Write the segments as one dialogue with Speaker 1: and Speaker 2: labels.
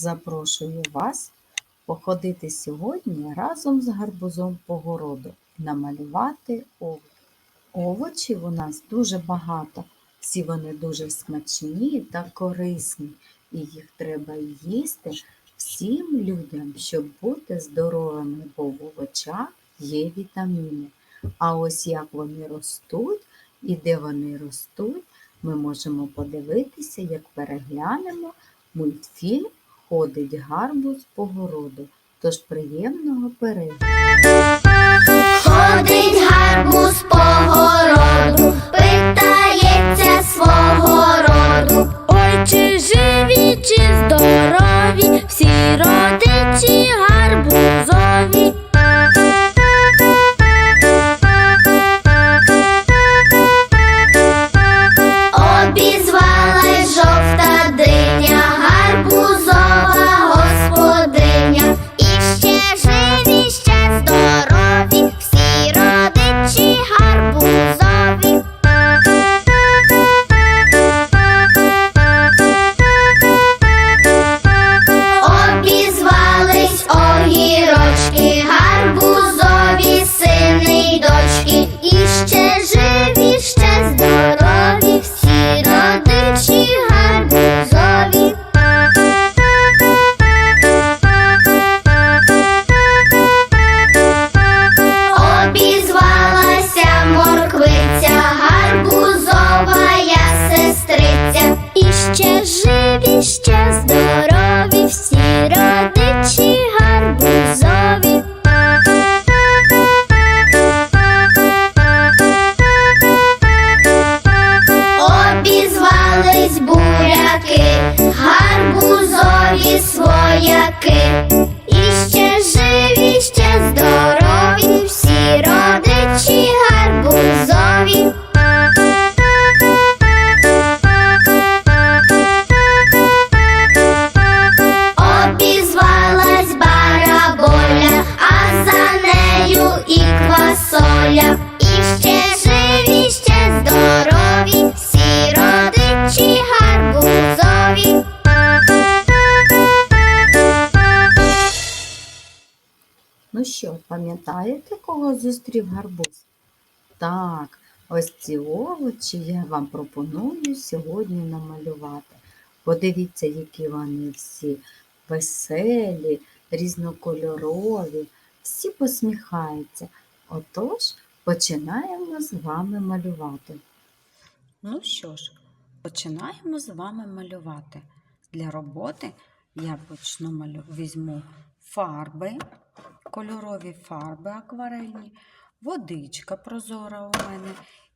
Speaker 1: Запрошую вас походити сьогодні разом з гарбузом по городу намалювати овочі. Овочів у нас дуже багато, всі вони дуже смачні та корисні, і їх треба їсти всім людям, щоб бути здоровими, бо в овочах є вітаміни. А ось як вони ростуть і де вони ростуть, ми можемо подивитися, як переглянемо мультфільм Ходить гарбуз по городу. Тож приємного перегляду.
Speaker 2: Ходить гарбуз по городу,
Speaker 1: пам'ятаєте, кого зустрів гарбуз? Так, ось ці овочі я вам пропоную сьогодні намалювати. Подивіться, які вони всі веселі, різнокольорові, всі посміхаються. Отож, починаємо з вами малювати.
Speaker 3: Ну що ж, починаємо з вами малювати. Для роботи я почну малю... візьму фарби, кольорові фарби акварельні, водичка прозора у мене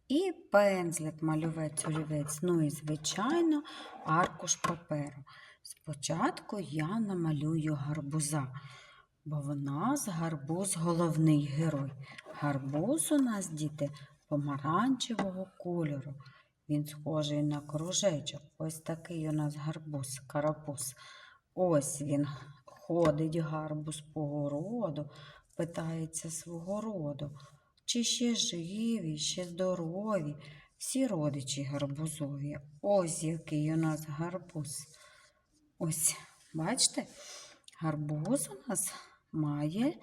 Speaker 3: і пензлик, малювець, олівець, ну і, звичайно, аркуш паперу. Спочатку я намалюю гарбуза, бо в нас гарбуз головний герой. Гарбуз у нас, діти, помаранчевого кольору. Він схожий на кружечок. Ось такий у нас гарбуз, карапуз. Ось він ходить гарбуз по городу, питається свого роду. Чи ще живі, ще здорові, всі родичі гарбузові. Ось який у нас гарбуз. Ось, бачите, гарбуз у нас має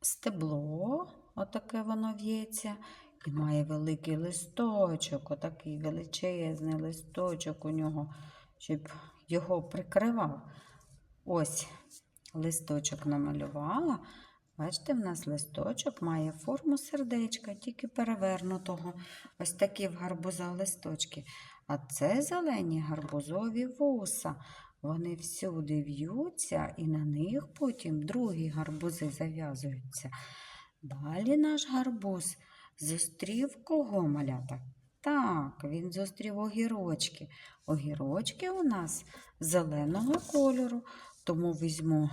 Speaker 3: стебло, отаке воно в'ється, і має великий листочок, отакий величезний листочок у нього, щоб його прикривав. Ось листочок намалювала. Бачите, в нас листочок має форму сердечка, тільки перевернутого. Ось такі в гарбуза листочки. А це зелені гарбузові вуса. Вони всюди в'ються, і на них потім другі гарбузи зав'язуються. Далі наш гарбуз зустрів кого малята? Так, він зустрів огірочки. Огірочки у нас зеленого кольору, тому візьму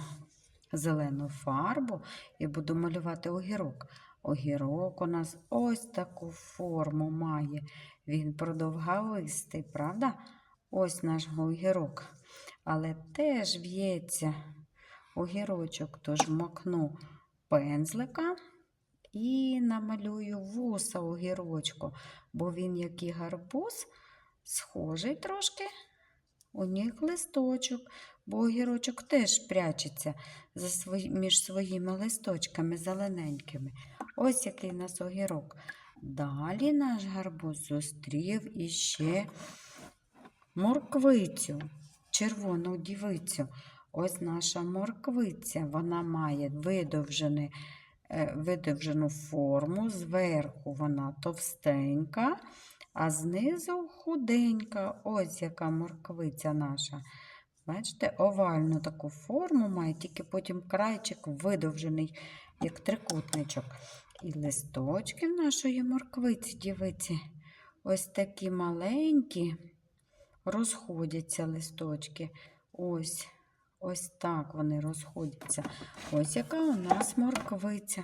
Speaker 3: зелену фарбу і буду малювати огірок. Огірок у нас ось таку форму має. Він продовгавистий, правда? Ось наш огірок. Але теж в'ється огірочок, тож макну пензлика і намалюю вуса огірочку, бо він, як і гарбуз, схожий трошки у них листочок, бо огірочок теж прячеться за свої, між своїми листочками зелененькими. Ось який у нас огірок. Далі наш гарбуз зустрів іще морквицю, червону дівицю. Ось наша морквиця. Вона має видовжене, е, видовжену форму. Зверху вона товстенька, а знизу худенька. Ось яка морквиця наша. Бачите, овальну таку форму має, тільки потім крайчик видовжений, як трикутничок. І листочки нашої морквиці, дівиці, ось такі маленькі, розходяться листочки. Ось, ось так вони розходяться. Ось яка у нас морквиця.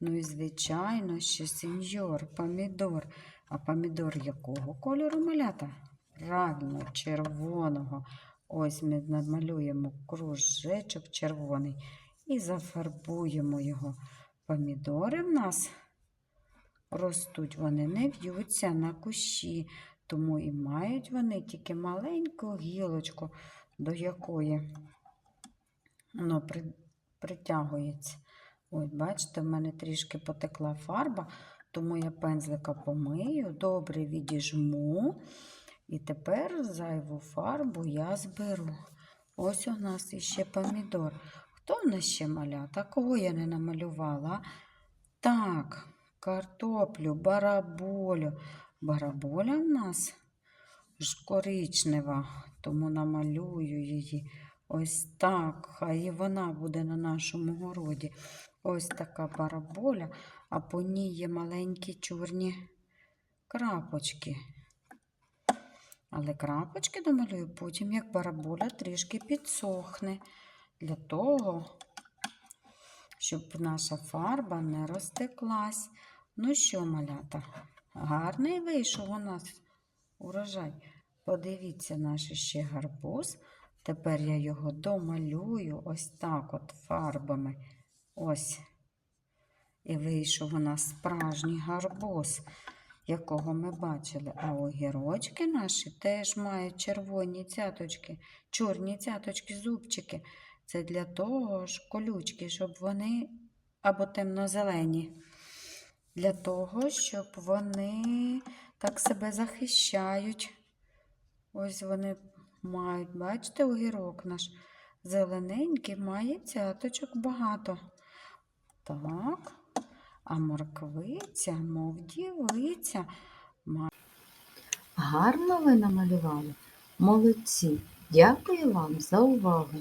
Speaker 3: Ну і, звичайно, ще сеньор, помідор. А помідор якого кольору малята? Правильно, червоного. Ось ми намалюємо кружечок червоний і зафарбуємо його. Помідори в нас ростуть, вони не в'ються на кущі, тому і мають вони тільки маленьку гілочку, до якої воно при, притягується. Ось, бачите, в мене трішки потекла фарба, тому я пензлика помию, добре відіжму. І тепер зайву фарбу я зберу. Ось у нас іще помідор. Хто в нас ще малята? Кого я не намалювала? Так, картоплю, бараболю. Бараболя в нас ж коричнева, тому намалюю її. Ось так. Хай і вона буде на нашому городі. Ось така бараболя, а по ній є маленькі чорні крапочки. Але крапочки домалюю потім, як бараболя трішки підсохне. Для того, щоб наша фарба не розтеклась. Ну що, малята, гарний вийшов у нас урожай. Подивіться наш ще гарбуз. Тепер я його домалюю ось так от фарбами. Ось. І вийшов у нас справжній гарбуз, якого ми бачили. А огірочки наші теж мають червоні цяточки, чорні цяточки, зубчики. Це для того ж колючки, щоб вони або темно-зелені. Для того, щоб вони так себе захищають. Ось вони мають, бачите, огірок наш зелененький, має цяточок багато. Так, а морквиця, мов дівиця,
Speaker 1: Гарно ви намалювали. Молодці. Дякую вам за увагу.